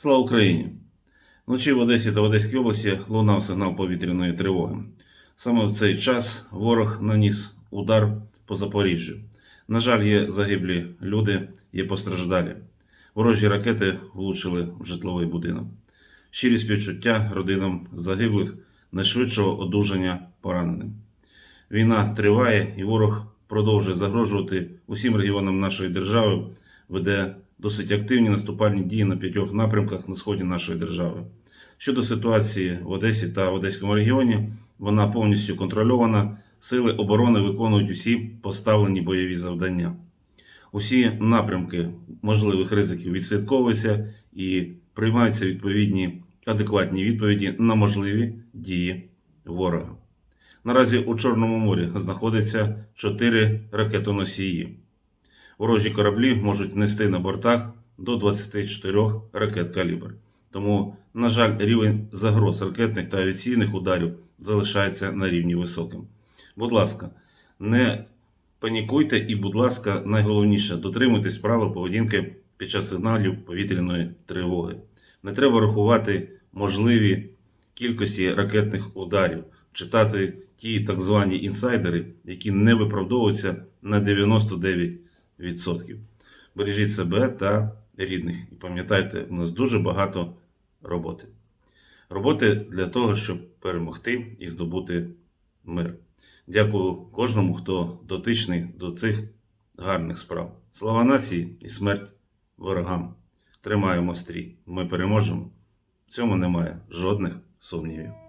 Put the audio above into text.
Слава Україні! Вночі в Одесі та в Одеській області лунав сигнал повітряної тривоги. Саме в цей час ворог наніс удар по Запоріжжю. На жаль, є загиблі люди, є постраждалі. Ворожі ракети влучили в житловий будинок. Щирі співчуття родинам загиблих, найшвидшого одужання пораненим. Війна триває, і ворог продовжує загрожувати усім регіонам нашої держави, веде досить активні наступальні дії на п'ятьох напрямках на сході нашої держави. Щодо ситуації в Одесі та в Одеському регіоні, вона повністю контрольована. Сили оборони виконують усі поставлені бойові завдання. Усі напрямки можливих ризиків відслідковуються і приймаються відповідні адекватні відповіді на можливі дії ворога. Наразі у Чорному морі знаходиться чотири ракетоносії. Ворожі кораблі можуть нести на бортах до 24 ракет калібр. Тому, на жаль, рівень загроз ракетних та авіаційних ударів залишається на рівні високим. Будь ласка, не панікуйте і, будь ласка, найголовніше дотримуйтесь правил поведінки під час сигналів повітряної тривоги. Не треба рахувати можливі кількості ракетних ударів, читати ті так звані інсайдери, які не виправдовуються на 99%. Бережіть себе та рідних. І пам'ятайте, у нас дуже багато роботи. Роботи для того, щоб перемогти і здобути мир. Дякую кожному, хто дотичний до цих гарних справ. Слава нації і смерть ворогам. Тримаємо стрій. Ми переможемо. В цьому немає жодних сумнівів.